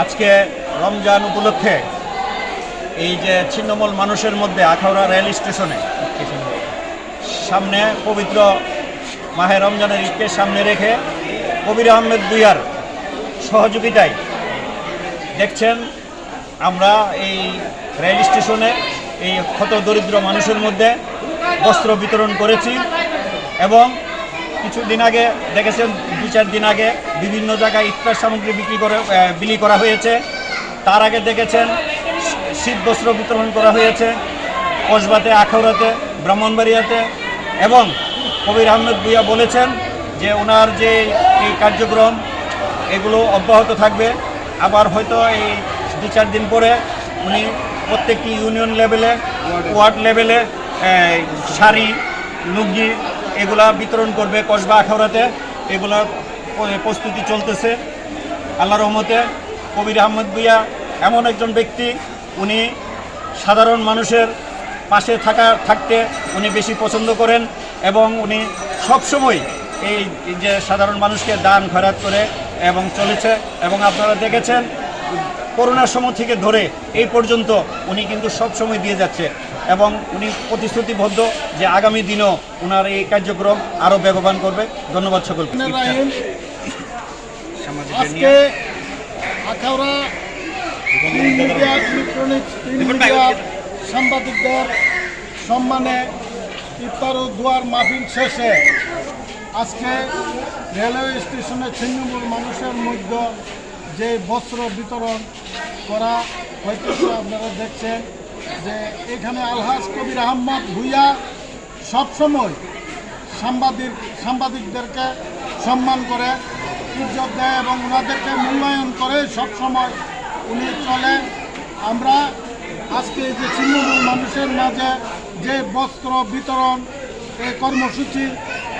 আজকে রমজান উপলক্ষে এই যে ছিন্নমূল মানুষের মধ্যে আখাউড়া রেল স্টেশনে সামনে পবিত্র মাহে রমজানের ঈদকে সামনে রেখে কবির আহমেদ বুইয়ার সহযোগিতায় দেখছেন আমরা এই রেল স্টেশনে এই ক্ষত দরিদ্র মানুষের মধ্যে বস্ত্র বিতরণ করেছি এবং কিছুদিন আগে, দেখেছেন, দু চার দিন আগে বিভিন্ন জায়গায় ইফতার সামগ্রী বিক্রি করে বিলি করা হয়েছে। তার আগে দেখেছেন, শীত বস্ত্র বিতরণ করা হয়েছে, কসবাতে, আখাউড়াতে, ব্রাহ্মণবাড়িয়াতে এবং কবির আহমেদ ভুইয়া বলেছেন যে ওনার যে এই কার্যক্রম, এগুলো অব্যাহত থাকবে। আবার হয়তো এই দু চার দিন পরে উনি প্রত্যেকটি ইউনিয়ন লেভেলে, ওয়ার্ড লেভেলে শাড়ি, লুঙ্গি এগুলা বিতরণ করবে কসবা আখাউড়াতে। এগুলা প্রস্তুতি চলতেছে। আল্লাহ রহমতে কবির আহমদ ভুইয়া এমন একজন ব্যক্তি, উনি সাধারণ মানুষের পাশে থাকা, থাকতে উনি বেশি পছন্দ করেন এবং উনি সবসময় এই যে সাধারণ মানুষকে দান খয়রাত করে এবং চলেছে। এবং আপনারা দেখেছেন, করোনার সময় থেকে ধরে এই পর্যন্ত উনি কিন্তু সব সময় দিয়ে যাচ্ছে। এবং উনি প্রতিশ্রুতিবদ্ধ যে আগামী দিনও ওনার এই কার্যক্রম আরও বেগবান করবে। ধন্যবাদ সকলকে। রাহিম আজকে আখাউড়া সাংবাদিকদের সম্মানে ইফতার ও দুয়ার মাহফিল শেষে আজকে রেলওয়ে স্টেশনে ছিন্নমূল মানুষের মধ্যে যে বস্ত্র বিতরণ করা হইতেছে আপনারা দেখছেন। যে এখানে আলহাজ কবির আহম্মদ ভুইয়া সবসময় সাংবাদিক, সাংবাদিকদেরকে সম্মান করে, ইজ্জত দেয় এবং ওনাদেরকে মূল্যায়ন করে সবসময় উনি চলে। আমরা আজকে যে ছিন্নমূল মানুষের মাঝে যে বস্ত্র বিতরণ এই কর্মসূচি,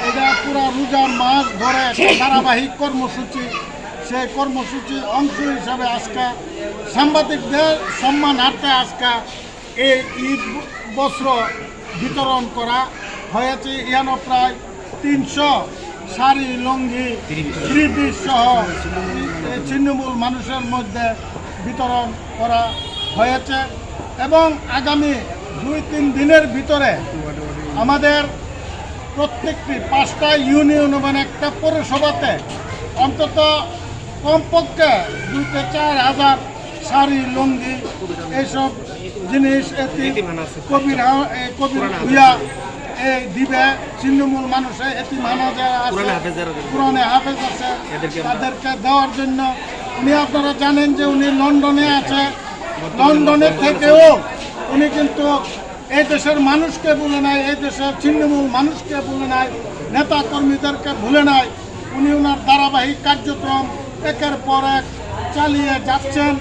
এটা পুরা রোজা মাস ধরে ধারাবাহিক কর্মসূচি। সেই কর্মসূচির অংশ হিসাবে আজকে সাংবাদিকদের সম্মানার্থে আজকে এই ঈদ বস্ত্র বিতরণ করা হয়েছে। ইয়ান প্রায় তিনশো শাড়ি লুঙ্গি পিস সহ ছিন্নমূল মানুষের মধ্যে বিতরণ করা হয়েছে এবং আগামী দুই তিন দিনের ভিতরে আমাদের প্রত্যেকটি পাঁচটা ইউনিয়ন এবং একটা পৌরসভাতে অন্তত কমপক্ষে দুই চার হাজার শাড়ি লুঙ্গি এইসব জিনিস এটি কবির কবির ভুইয়া এই দিবে। ছিন্নমূল মানুষে এটি মানা যারা আছে পুরানে হাফেজ আছে। তাদেরকে দেওয়ার জন্য উনি আপনারা জানেন যে উনি লন্ডনে আছে। লন্ডনের থেকেও উনি কিন্তু এই দেশের মানুষকে ভুলে নাই এই দেশের ছিন্নমূল মানুষকে ভুলে নাই নেতা কর্মীদেরকে ভুলে নাই। উনি ওনার ধারাবাহিক কার্যক্রম একের পর এক চালিয়ে যাচ্ছেন।